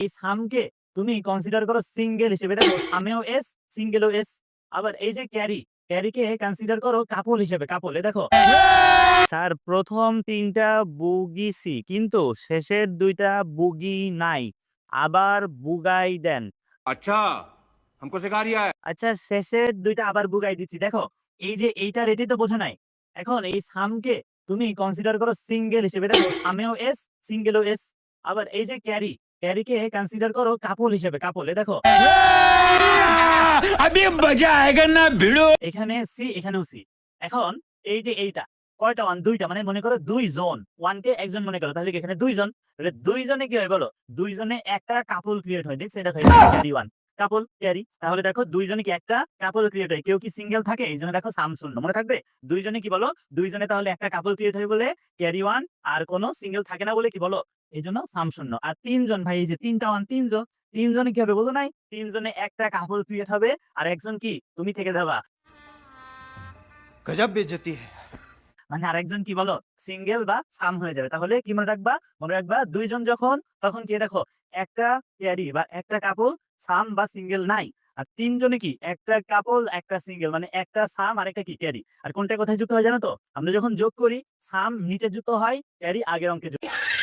এই সামকে তুমি কনসিডার করো সিঙ্গেল হিসেবে দেখো সামেও এস সিঙ্গেলও এস আবার এই যে ক্যারি ক্যারিকে কনসিডার করো কাপল হিসেবে কাপল এ দেখো স্যার প্রথম তিনটা বুগি সি কিন্তু শেষের দুইটা বুগি নাই আবার বুগাই দেন अच्छा हमको सिखा रिया है আচ্ছা শেষের দুইটা আবার বুগাই দিচ্ছি দেখো এই যে এইটার এটি তো বোঝা নাই এখন এই সামকে তুমি কনসিডার করো সিঙ্গেল হিসেবে দেখো সামেও এস সিঙ্গেলও এস আবার এই যে ক্যারি ক্যারিকে কনসিডার করো কাপল হিসেবে কাপলে দেখো। আমি মজা আয়েগা না ভিড়ো এখানে সি এখানেও সি এখন এই যে এইটা কয়টা ওয়ান দুইটা মানে মনে করো দুই জোন। ওয়ান কে একজন মনে করো তাহলে এখানে দুইজন তাহলে দুইজনে কি হয় বলো? দুইজনে একটা কাপল ক্রিয়েট হয়। দেখছ এটা ক্যারি ওয়ান কাপল ক্যারি তাহলে দেখো দুইজনে কি একটা কাপল ক্রিয়েট হয়। কেউ কি সিঙ্গেল থাকে? এই জন্য দেখো সাম শূন্য মনে থাকবে? দুইজনে কি বলো? দুইজনে তাহলে একটা কাপল ক্রিয়েট হয় বলে ক্যারি ওয়ান আর কোনো সিঙ্গেল থাকে না বলে কি বলো? এই জন্য সামশূন্য। আর তিনজন ভাই এই যে তিনটা ওয়ান তিনজন তিনজনে কি হবে বলো নাই? তিনজনে একটা কাপড় ক্রিয়েট হবে আর একজন কি? তুমি থেকে যাবা। গজব বেজতি মানে আরেকজন কি বলো? সিঙ্গেল বা সাম হয়ে যাবে। তাহলে কি মনে রাখবা? মনে রাখবা দুইজন যখন তখন কি দেখো একটা ক্যারি বা একটা কাপল সাম বা সিঙ্গেল নাই। আর তিনজনে কি? একটা কাপল একটা সিঙ্গেল মানে একটা সাম আর একটা কি? ক্যারি আর কোনটা কোথায় যুক্ত হয় জানো তো? আমরা যখন যোগ করি সাম নিচে যুক্ত হয় ক্যারি আগের অঙ্কে যুক্ত হয়।